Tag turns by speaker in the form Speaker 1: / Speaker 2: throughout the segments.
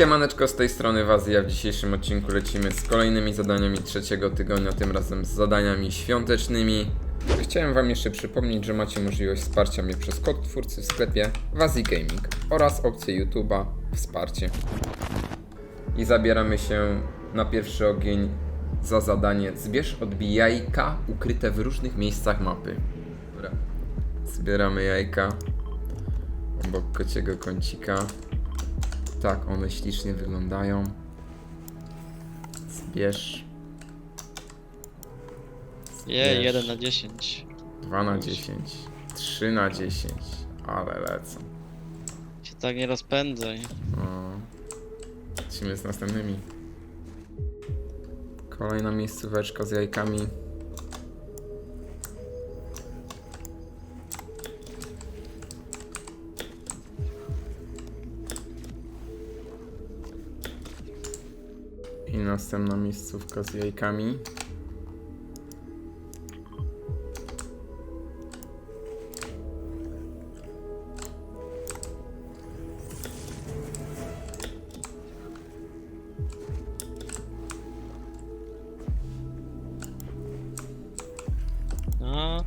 Speaker 1: Siemaneczko, z tej strony Wazy, a w dzisiejszym odcinku lecimy z kolejnymi zadaniami trzeciego tygodnia, tym razem z zadaniami świątecznymi. Chciałem wam jeszcze przypomnieć, że macie możliwość wsparcia mnie przez kod twórcy w sklepie Wazy Gaming oraz opcję YouTube'a Wsparcie. I zabieramy się na pierwszy ogień za zadanie Zbierz odbij jajka ukryte w różnych miejscach mapy. Dobra. Zbieramy jajka obok kociego kącika. Tak, one ślicznie wyglądają. Zbierz
Speaker 2: Je,
Speaker 1: Wiesz.
Speaker 2: 1 na 10.
Speaker 1: 2 na 10, 3 na 10, ale lecą.
Speaker 2: Się tak nie rozpędzaj.
Speaker 1: O. Lecimy z następnymi. Kolejna miejscóweczka z jajkami. I następna miejscówka z jajkami.
Speaker 2: No.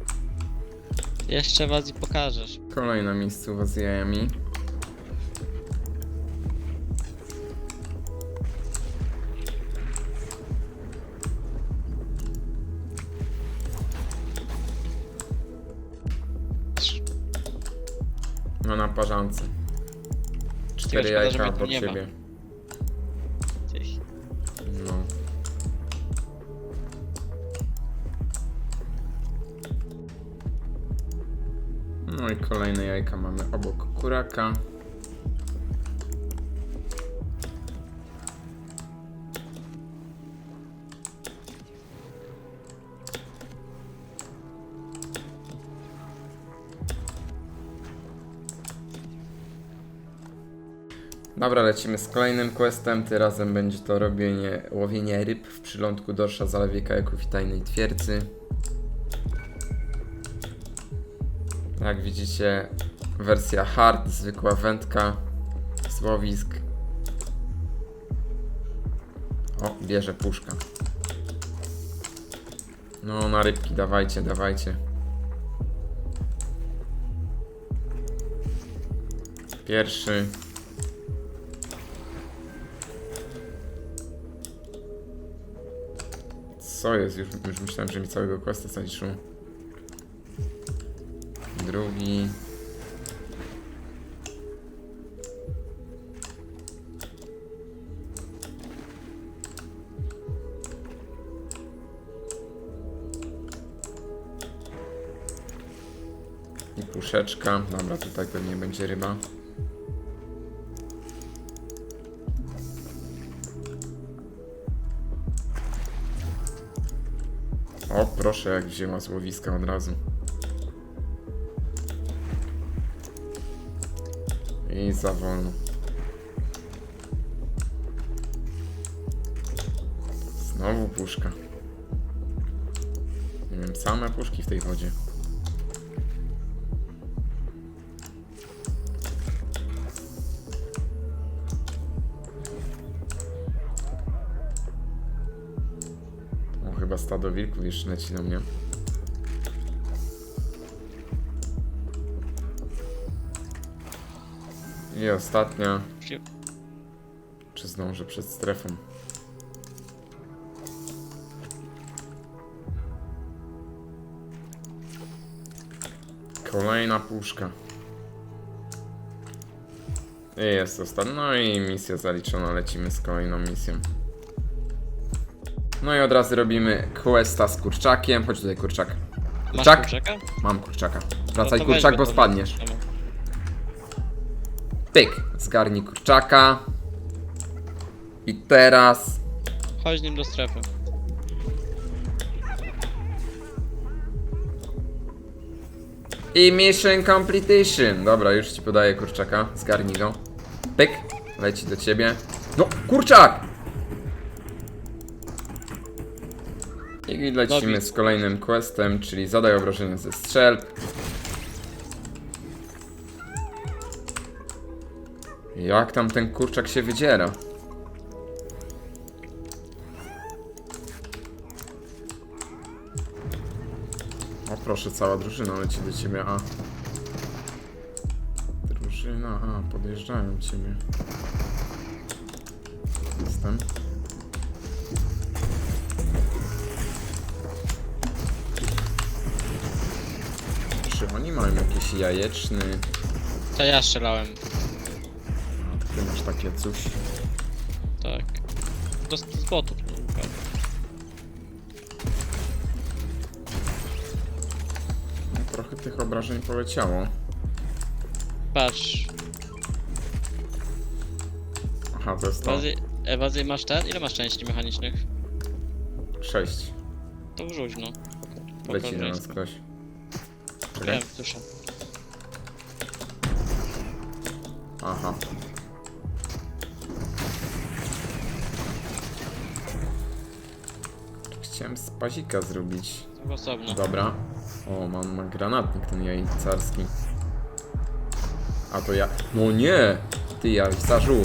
Speaker 2: Jeszcze was i pokażesz.
Speaker 1: Kolejna miejscowa z jajami. Cztery
Speaker 2: szkoda, że
Speaker 1: jajka
Speaker 2: mnie tu
Speaker 1: obok
Speaker 2: nie ma.
Speaker 1: siebie.
Speaker 2: Ty.
Speaker 1: No. No i kolejne jajka mamy obok kuraka. Dobra, lecimy z kolejnym questem. Tym razem będzie to robienie, łowienie ryb w przylądku dorsza zalewie kajaków i tajnej twierdzy. Jak widzicie, wersja hard, zwykła wędka, złowisk. O, bierze puszka. No, na rybki, dawajcie, dawajcie. Pierwszy. Co jest? Już, już myślałem, że mi całego questa zaliczył. Drugi. I puszeczka. Dobra, tutaj pewnie będzie ryba. Proszę, jak wzięła z od razu. I za wolno. Znowu puszka. Nie wiem, same puszki w tej wodzie. Stado wilków jeszcze leci na mnie. I ostatnia. Czy zdążę przed strefą? Kolejna puszka. I jest ostatnia. No i misja zaliczona. Lecimy z kolejną misją. No i od razu robimy questa z kurczakiem. Chodź tutaj kurczak.
Speaker 2: Masz
Speaker 1: Kurczak?
Speaker 2: kurczaka?
Speaker 1: Mam kurczaka.
Speaker 2: No
Speaker 1: Wracaj
Speaker 2: to
Speaker 1: kurczak,
Speaker 2: weź
Speaker 1: bo
Speaker 2: go, to
Speaker 1: spadniesz.
Speaker 2: weź.
Speaker 1: Pyk. Zgarnij kurczaka. I teraz
Speaker 2: Chodź nim do strefy.
Speaker 1: I mission completion. Dobra, już ci podaję kurczaka. Zgarnij go. Pyk. Leci do ciebie. No, kurczak! I lecimy
Speaker 2: Dobij.
Speaker 1: z kolejnym questem, czyli zadaj obrażenia ze strzelb. Jak tam ten kurczak się wydziera? O proszę, cała drużyna leci do ciebie, a... Drużyna, a, podjeżdżają ciebie. Jestem. Mają jakiś jajeczny...
Speaker 2: To ja strzelałem.
Speaker 1: A, ty masz takie coś...
Speaker 2: Tak. Do z z botów. no, dokładnie.
Speaker 1: No, trochę tych obrażeń poleciało.
Speaker 2: Patrz.
Speaker 1: Aha, to jest to.
Speaker 2: Ewazy... Ewazy masz ten? Ile masz części mechanicznych?
Speaker 1: 6.
Speaker 2: To wrzuć no.
Speaker 1: Leci na nas ktoś.
Speaker 2: Wiem, słyszę.
Speaker 1: Aha. Chciałem z pazika zrobić.
Speaker 2: Osobno.
Speaker 1: Dobra. O, mam, mam granatnik ten jajcarski. A to ja... No nie! Ty jajcarzu!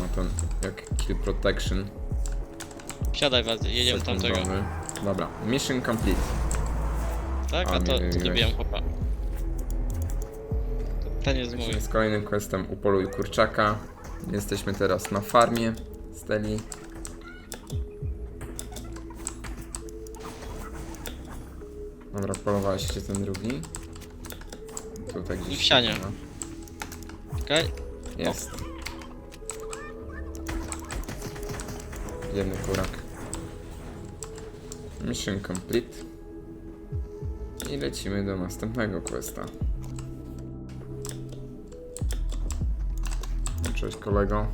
Speaker 1: Ma ten jak kill protection.
Speaker 2: Siadaj Ewazy, jedziemy tamtego.
Speaker 1: sekundowy. Dobra, mission complete.
Speaker 2: Tak?
Speaker 1: A,
Speaker 2: A to, to wiem chłopa. To- Ten jest mój.
Speaker 1: Z kolejnym questem Upoluj kurczaka. Jesteśmy teraz na farmie Steli. Dobra, polowałeś się ten drugi. Tutaj gdzieś.
Speaker 2: W sianie.
Speaker 1: no.
Speaker 2: Okej?
Speaker 1: Jest. Jeden kurak. Mission complete. I lecimy do następnego questa. Cześć kolego.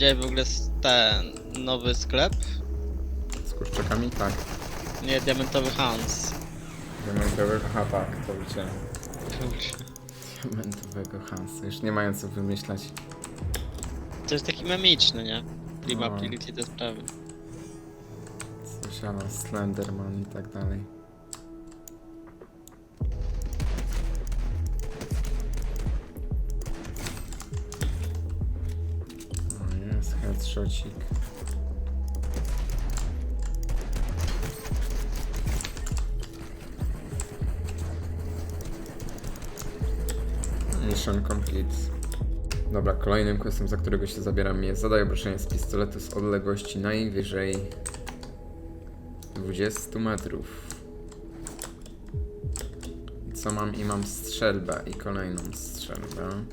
Speaker 2: Widziałeś w ogóle ten nowy sklep?
Speaker 1: Z kurczakami? Tak.
Speaker 2: Nie, diamentowy Hans.
Speaker 1: Diamentowego, aha tak, to widziałem. Diamentowego Hansa. Już nie mają co wymyślać.
Speaker 2: To jest taki memiczny, nie? Prima
Speaker 1: No.
Speaker 2: Ability te sprawy.
Speaker 1: Ala Slenderman i tak dalej. Headshotcik. Mission complete. Dobra, kolejnym questem, za którego się zabieram jest zadaj obrażenia z pistoletu z odległości najwyżej 20 metrów. Co mam? I mam strzelbę i kolejną strzelbę.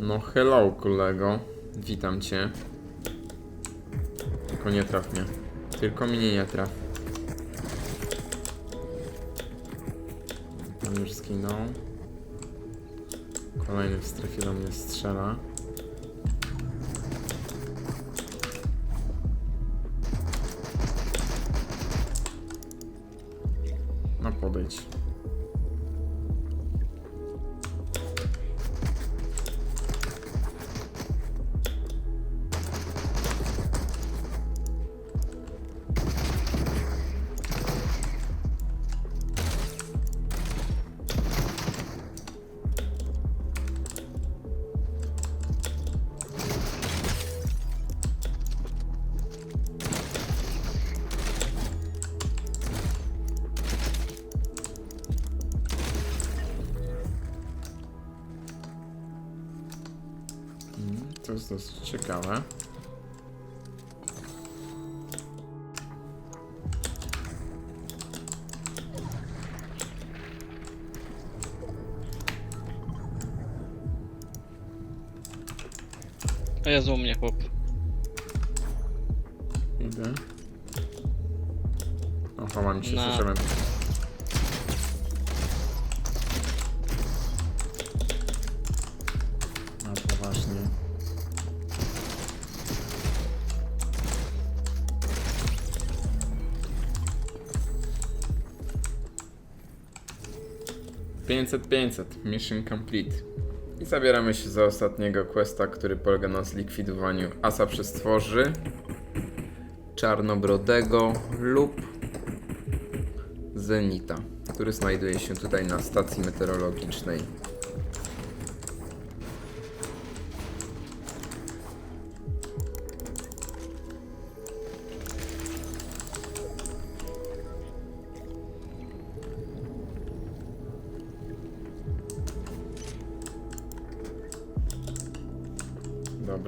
Speaker 1: No hello kolego. Witam cię. Tylko nie traf mnie. Tylko mnie nie traf. Tam już zginął. Kolejny w strefie do mnie strzela. No podejdź. To jest ciekawe.
Speaker 2: Jezu, u mnie chłop.
Speaker 1: Idę. O, chowam się,
Speaker 2: Na-
Speaker 1: słyszymy. 500 500 mission complete. I zabieramy się za ostatniego questa, który polega na zlikwidowaniu asa przez tworzy czarnobrodego lub zenita, który znajduje się tutaj na stacji meteorologicznej.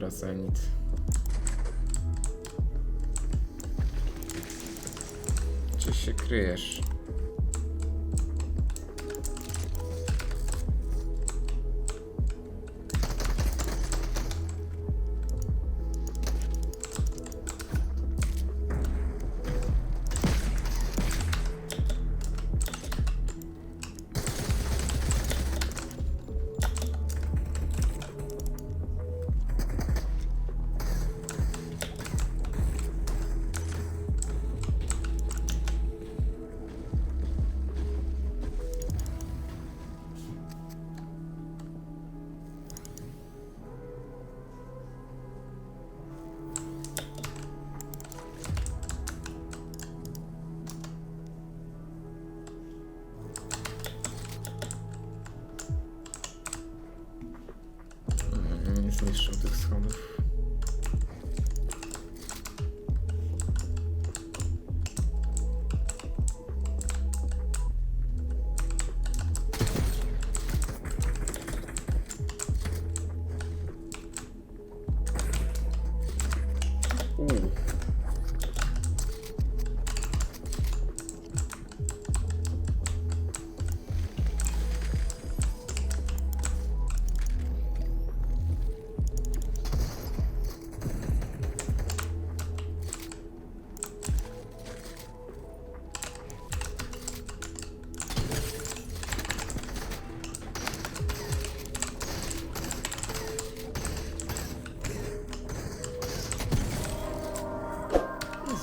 Speaker 1: Dobra, zenit. Gdzie się kryjesz? Zniszczą tych schodów.